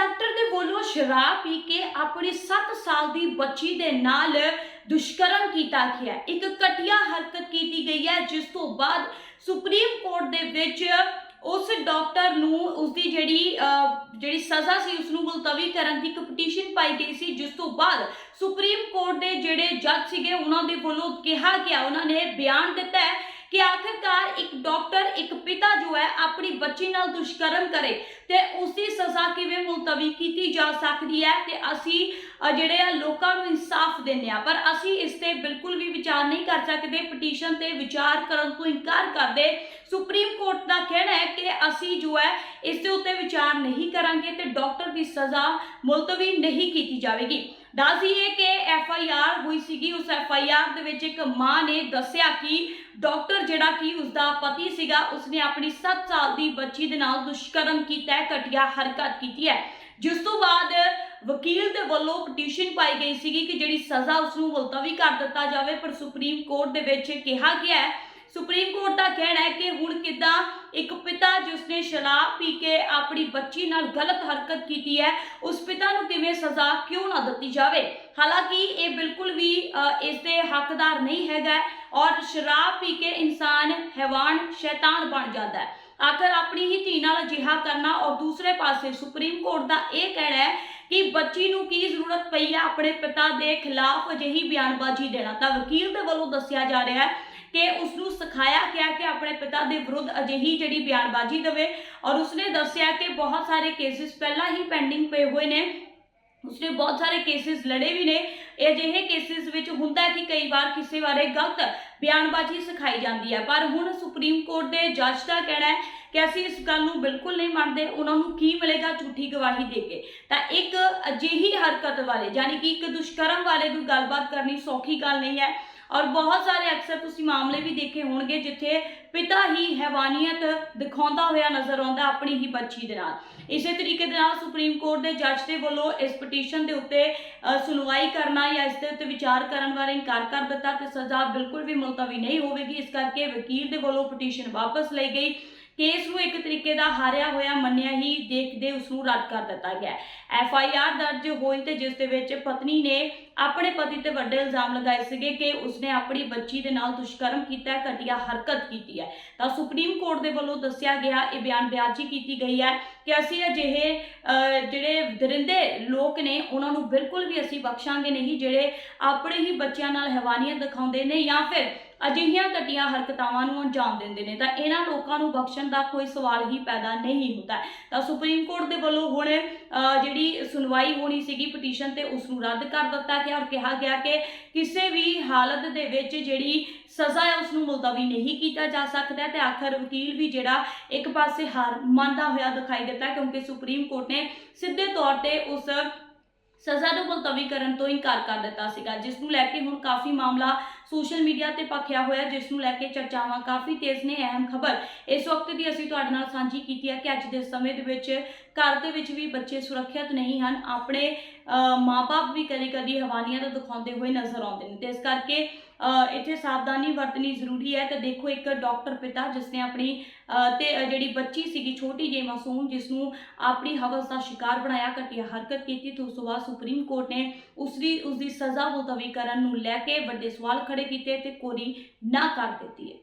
Doctor ਦੇ ਵੱਲੋਂ ਸ਼ਰਾਬ ਪੀ ਕੇ ਆਪਣੀ 7 ਸਾਲ ਦੀ ਬੱਚੀ ਦੇ ਨਾਲ ਦੁਸ਼ਕਰਮ ਕੀਤਾ ਗਿਆ। ਇੱਕ ਘਟੀਆ ਹਰਕਤ ਕੀਤੀ ਗਈ ਹੈ, ਜਿਸ ਤੋਂ ਬਾਅਦ ਸੁਪਰੀਮ ਕੋਰਟ ਦੇ ਵਿੱਚ ਉਸ ਡਾਕਟਰ ਨੂੰ ਉਸ ਦੀ ਜਿਹੜੀ ਜਿਹੜੀ ਸਜ਼ਾ ਸੀ ਉਸ ਨੂੰ ਮੁਲਤਵੀ ਕਰਨ ਦੀ ਇੱਕ ਪਟੀਸ਼ਨ ਪਾਈ ਗਈ ਸੀ, ਜਿਸ ਤੋਂ ਬਾਅਦ ਸੁਪਰੀਮ ਕੋਰਟ ਦੇ ਜਿਹੜੇ ਜੱਜ ਸੀਗੇ, ਉਹਨਾਂ ਦੇ ਵੱਲੋਂ ਕਿਹਾ ਗਿਆ, ਉਹਨਾਂ ਨੇ ਬਿਆਨ ਦਿੱਤਾ ਹੈ ਕਿ ਆਖਿਰਕਾਰ ਇੱਕ ਡਾਕਟਰ, ਇੱਕ ਪਿਤਾ ਜੋ ਹੈ, ਆਪਣੀ ਬੱਚੀ ਨਾਲ ਦੁਸ਼ਕਰਮ ਕਰੇ ਤੇ ਉਸ ਦੀ ਸਜ਼ਾ ਕਿਵੇਂ ਮੁਲਤਵੀ ਕੀਤੀ ਜਾ ਸਕਦੀ ਹੈ ਤੇ ਅਸੀਂ ਜਿਹੜੇ ਆ ਲੋਕਾਂ ਨੂੰ ਇਨਸਾਫ ਦਿੰਦੇ ਆ ਪਰ ਅਸੀਂ ਇਸ ਤੇ ਬਿਲਕੁਲ ਵੀ ਵਿਚਾਰ ਨਹੀਂ ਕਰ ਸਕਦੇ। ਪਟੀਸ਼ਨ ਤੇ ਵਿਚਾਰ ਕਰਨ ਤੋਂ ਇਨਕਾਰ ਕਰਦੇ। ਸੁਪਰੀਮ ਕੋਰਟ ਦਾ ਕਹਿਣਾ ਹੈ ਕਿ ਅਸੀਂ ਜੋ ਹੈ, ਇਸ ਦੇ ਉੱਤੇ ਵਿਚਾਰ ਨਹੀਂ ਕਰਾਂਗੇ ਤੇ ਡਾਕਟਰ ਦੀ ਸਜ਼ਾ ਮੁਲਤਵੀ ਨਹੀਂ ਕੀਤੀ ਜਾਵੇਗੀ। ਦੱਸ ਦਈਏ ਕਿ ਐਫ ਆਈ ਆਰ ਹੋਈ ਸੀਗੀ, ਉਸ ਐਫ ਆਈ ਆਰ ਦੇ ਵਿੱਚ ਇੱਕ ਮਾਂ ਨੇ ਦੱਸਿਆ ਕਿ ਡਾਕਟਰ ਜਿਹੜਾ ਕਿ ਉਸਦਾ ਪਤੀ ਸੀਗਾ, ਉਸਨੇ ਆਪਣੀ 7 ਸਾਲ ਦੀ ਬੱਚੀ ਦੇ ਨਾਲ ਦੁਸ਼ਕਰਮ ਕੀਤਾ ਹੈ, ਘਟੀਆ ਹਰਕਤ ਕੀਤੀ ਹੈ। ਜਿਸ ਤੋਂ ਬਾਅਦ ਵਕੀਲ ਦੇ ਵੱਲੋਂ ਪਟੀਸ਼ਨ ਪਾਈ ਗਈ ਸੀਗੀ ਕਿ ਜਿਹੜੀ ਸਜ਼ਾ ਉਸ ਨੂੰ ਮੁਲਤਵੀ ਕਰ ਦਿੱਤਾ ਜਾਵੇ, ਪਰ ਸੁਪਰੀਮ ਕੋਰਟ ਦੇ ਵਿੱਚ ਕਿਹਾ ਗਿਆ ਹੈ, ਸੁਪਰੀਮ ਕੋਰਟ ਦਾ ਕਹਿਣਾ ਹੈ ਕਿ ਹੁਣ ਕਿਦਾਂ ਇੱਕ ਪਿਤਾ ਜਿਸ ਨੇ ਸ਼ਰਾਬ ਪੀ ਕੇ ਆਪਣੀ ਬੱਚੀ ਨਾਲ ਗਲਤ ਹਰਕਤ ਕੀਤੀ ਹੈ, ਉਸ ਪਿਤਾ ਨੂੰ ਕਿਵੇਂ ਸਜ਼ਾ ਕਿਉਂ ਨਾ ਦਿੱਤੀ ਜਾਵੇ? ਹਾਲਾਂਕਿ ਬਿਲਕੁਲ ਵੀ ਅ, ਇਸ ਦੇ ਹੱਕਦਾਰ ਨਹੀਂ ਹੈਗਾ ਔਰ ਸ਼ਰਾਬ ਪੀ ਕੇ ਇਨਸਾਨ ਹੈਵਾਨ ਸ਼ੈਤਾਨ ਬਣ ਜਾਂਦਾ ਹੈ। ਆਖਰ ਆਪਣੀ ਹੀ ਧੀ ਨਾਲ ਅਜਿਹਾ ਕਰਨਾ ਔਰ ਦੂਸਰੇ ਪਾਸੇ ਸੁਪਰੀਮ ਕੋਰਟ ਦਾ ਇਹ ਕਹਿਣਾ ਹੈ ਕਿ ਬੱਚੀ ਨੂੰ ਕੀ ਜ਼ਰੂਰਤ ਪਈ ਹੈ ਆਪਣੇ ਪਿਤਾ ਦੇ ਖਿਲਾਫ ਅਜਿਹੀ ਬਿਆਨਬਾਜ਼ੀ ਦੇਣਾ। ਤਾਂ ਵਕੀਲ ਦੇ ਵੱਲੋਂ ਦੱਸਿਆ ਜਾ ਰਿਹਾ ਹੈ ਕਿ ਉਸ ਨੂੰ ਸਿਖਾਇਆ ਗਿਆ ਕਿ ਆਪਣੇ ਪਿਤਾ ਦੇ ਵਿਰੁੱਧ ਅਜਿਹੀ ਜਿਹੜੀ ਬਿਆਨਬਾਜ਼ੀ ਦੇਵੇ ਔਰ ਉਸਨੇ ਦੱਸਿਆ ਕਿ ਬਹੁਤ ਸਾਰੇ ਕੇਸਿਸ ਪਹਿਲਾਂ ਹੀ ਪੈਂਡਿੰਗ ਪਏ ਹੋਏ ਨੇ। ਉਸਨੇ ਬਹੁਤ ਸਾਰੇ ਕੇਸਿਸ ਲੜੇ ਵੀ ਨੇ। ਅਜਿਹੇ ਕੇਸਿਸ ਵਿੱਚ ਹੁੰਦਾ ਕਿ ਕਈ ਵਾਰ ਕਿਸੇ ਬਾਰੇ ਗਲਤ ਬਿਆਨਬਾਜ਼ੀ ਸਿਖਾਈ ਜਾਂਦੀ ਹੈ। ਪਰ ਹੁਣ ਸੁਪਰੀਮ ਕੋਰਟ ਦੇ ਜੱਜ ਦਾ ਕਹਿਣਾ ਹੈ ਕਿ ਅਸੀਂ ਇਸ ਗੱਲ ਨੂੰ ਬਿਲਕੁਲ ਨਹੀਂ ਮੰਨਦੇ, ਉਹਨਾਂ ਨੂੰ ਕੀ ਮਿਲੇਗਾ ਝੂਠੀ ਗਵਾਹੀ ਦੇ ਕੇ। ਤਾਂ ਇੱਕ ਅਜਿਹੀ ਹਰਕਤ ਵਾਲੇ, ਯਾਨੀ ਕਿ ਇੱਕ ਦੁਸ਼ਕਰਮ ਵਾਲੇ ਨੂੰ ਗੱਲਬਾਤ ਕਰਨੀ ਸੌਖੀ ਗੱਲ ਨਹੀਂ ਹੈ। ਔਰ ਬਹੁਤ ਸਾਰੇ ਅਕਸਰ ਤੁਸੀਂ ਮਾਮਲੇ ਵੀ ਦੇਖੇ ਹੋਣਗੇ ਜਿੱਥੇ ਪਿਤਾ ਹੀ ਹੈਵਾਨੀਅਤ ਦਿਖਾਉਂਦਾ ਹੋਇਆ ਨਜ਼ਰ ਆਉਂਦਾ ਆਪਣੀ ਹੀ ਬੱਚੀ ਦੇ ਨਾਲ। ਇਸੇ ਤਰੀਕੇ ਦੇ ਨਾਲ ਸੁਪਰੀਮ ਕੋਰਟ ਦੇ ਜੱਜ ਦੇ ਵੱਲੋਂ ਇਸ ਪਟੀਸ਼ਨ ਦੇ ਉੱਤੇ ਸੁਣਵਾਈ ਕਰਨਾ ਜਾਂ ਇਸ ਦੇ ਉੱਤੇ ਵਿਚਾਰ ਕਰਨ ਬਾਰੇ ਇਨਕਾਰ ਕਰ ਦਿੱਤਾ ਤੇ ਸਜ਼ਾ ਬਿਲਕੁਲ ਵੀ ਮੁਲਤਵੀ ਨਹੀਂ ਹੋਵੇਗੀ। ਇਸ ਕਰਕੇ ਵਕੀਲ ਦੇ ਵੱਲੋਂ ਪਟੀਸ਼ਨ ਵਾਪਸ ਲਈ ਗਈ। ਕੇਸ ਨੂੰ ਇੱਕ ਤਰੀਕੇ ਦਾ ਹਾਰਿਆ ਹੋਇਆ ਮੰਨਿਆ ਹੀ ਦੇਖਦੇ ਉਸ ਨੂੰ ਰੱਦ ਕਰ ਦਿੱਤਾ ਗਿਆ। ਐਫ ਆਈ ਆਰ ਦਰਜ ਹੋਈ ਤੇ ਜਿਸ ਦੇ ਵਿੱਚ ਪਤਨੀ ਨੇ ਆਪਣੇ ਪਤੀ ਤੇ ਵੱਡੇ ਇਲਜ਼ਾਮ ਲਗਾਏ ਸੀਗੇ ਕਿ ਉਸਨੇ ਆਪਣੀ ਬੱਚੀ ਦੇ ਨਾਲ ਦੁਸ਼ਕਰਮ ਕੀਤਾ ਹੈ, ਘਟੀਆ ਹਰਕਤ ਕੀਤੀ ਹੈ। ਤਾਂ ਸੁਪਰੀਮ ਕੋਰਟ ਦੇ ਵੱਲੋਂ ਦੱਸਿਆ ਗਿਆ, ਇਹ ਬਿਆਨ ਬਿਆਜੀ ਕੀਤੀ ਗਈ ਹੈ ਕਿ ਅਸੀਂ ਅਜਿਹੇ ਜਿਹੜੇ ਦਰਿੰਦੇ ਲੋਕ ਨੇ, ਉਹਨਾਂ ਨੂੰ ਬਿਲਕੁਲ ਵੀ ਅਸੀਂ ਬਖਸ਼ਾਂਗੇ ਨਹੀਂ, ਜਿਹੜੇ ਆਪਣੇ ਹੀ ਬੱਚਿਆਂ ਨਾਲ ਹੈਵਾਨੀਅਤ ਦਿਖਾਉਂਦੇ ਨੇ ਜਾਂ ਫਿਰ ਅਜਿਹੀਆਂ ਘਟੀਆਂ ਹਰਕਤਾਵਾਂ ਨੂੰ ਅੰਜਾਮ ਦਿੰਦੇ ਨੇ। ਤਾਂ ਇਹਨਾਂ ਲੋਕਾਂ ਨੂੰ ਬਖਸ਼ਣ ਦਾ ਕੋਈ ਸਵਾਲ ਹੀ ਪੈਦਾ ਨਹੀਂ ਹੁੰਦਾ। ਤਾਂ ਸੁਪਰੀਮ ਕੋਰਟ ਦੇ ਵੱਲੋਂ ਹੁਣ ਜਿਹੜੀ ਸੁਣਵਾਈ ਹੋਣੀ ਸੀਗੀ, ਪਟੀਸ਼ਨ ਤੇ ਉਸ ਨੂੰ ਰੱਦ ਕਰ ਦਿੱਤਾ ਗਿਆ। ਔਰ ਕਿਹਾ ਗਿਆ ਕਿ ਕਿਸੇ ਵੀ ਹਾਲਤ ਦੇ ਵਿੱਚ ਜਿਹੜੀ ਸਜ਼ਾ ਹੈ ਉਸ ਨੂੰ ਮੁਲਤਵੀ ਨਹੀਂ ਕੀਤਾ ਜਾ ਸਕਦਾ ਤੇ ਆਖਰ ਵਕੀਲ ਵੀ ਜਿਹੜਾ ਇੱਕ ਪਾਸੇ ਹਾਰ ਮੰਨਦਾ ਹੋਇਆ ਦਿਖਾਈ ਦਿੱਤਾ ਕਿਉਂਕਿ ਸੁਪਰੀਮ ਕੋਰਟ ਨੇ ਸਿੱਧੇ ਤੌਰ ਤੇ ਉਸ ਸਜ਼ਾ ਨੂੰ ਮੁਲਤਵੀ ਕਰਨ ਤੋਂ ਇਨਕਾਰ ਕਰ ਦਿੱਤਾ ਸੀਗਾ ਜਿਸ ਨੂੰ ਲੈ ਕੇ ਹੁਣ ਕਾਫੀ ਮਾਮਲਾ ਸੋਸ਼ਲ ਮੀਡੀਆ ਤੇ ਪੱਖਿਆ ਹੋਇਆ ਜਿਸ ਨੂੰ ਲੈ ਕੇ ਚਰਚਾਵਾਂ ਕਾਫੀ ਤੇਜ਼ ਨੇ ਅਹਿਮ ਖਬਰ। ਇਸ ਵਕਤ ਦੀ ਅਸੀਂ ਤੁਹਾਡੇ ਨਾਲ ਸਾਂਝੀ ਕੀਤੀ ਹੈ ਕਿ ਅੱਜ ਦੇ ਸਮੇਂ ਦੇ ਵਿੱਚ ਘਰ ਦੇ ਵਿੱਚ ਵੀ ਬੱਚੇ ਸੁਰੱਖਿਅਤ ਨਹੀਂ ਹਨ ਆਪਣੇ ਅ, ਮਾਪੇ ਵੀ ਕਦੇ ਕਦੀ ਹਵਾਨੀਆਂ ਦਾ ਦਿਖਾਉਂਦੇ ਹੋਏ ਨਜ਼ਰ ਆਉਂਦੇ ਨੇ। ਤੇ ਇਸ ਕਰਕੇ ਇੱਥੇ ਸਾਵਧਾਨੀ ਵਰਤਣੀ ਜ਼ਰੂਰੀ ਹੈ ਤੇ ਦੇਖੋ ਇੱਕ ਡਾਕਟਰ ਪਿਤਾ ਜਿਸ ਨੇ ਆਪਣੀ ਅ, ਤੇ ਜਿਹੜੀ ਬੱਚੀ ਸੀਗੀ ਛੋਟੀ ਜਿਹੀ ਮਾਸੂਮ ਜਿਸ ਨੂੰ ਆਪਣੀ ਹਵਸ ਦਾ ਸ਼ਿਕਾਰ ਬਣਾਇਆ ਘਟੀਆ ਹਰਕਤ ਕੀਤੀ ਤੇ ਉਸ ਤੋਂ ਬਾਅਦ ਸੁਪਰੀਮ ਕੋਰਟ ਨੇ ਉਸ ਦੀ ਉਸ ਦੀ ਸਜ਼ਾ ਮੁਲਤਵੀ ਕਰਨ ਨੂੰ ਲੈ ਕੇ ਵੱਡੇ ਸਵਾਲ ਖੜੇ ਕੀਤੇ ਤੇ ਕੋਰੀ ਨਾ ਕਰ ਦਿੱਤੀ ਹੈ।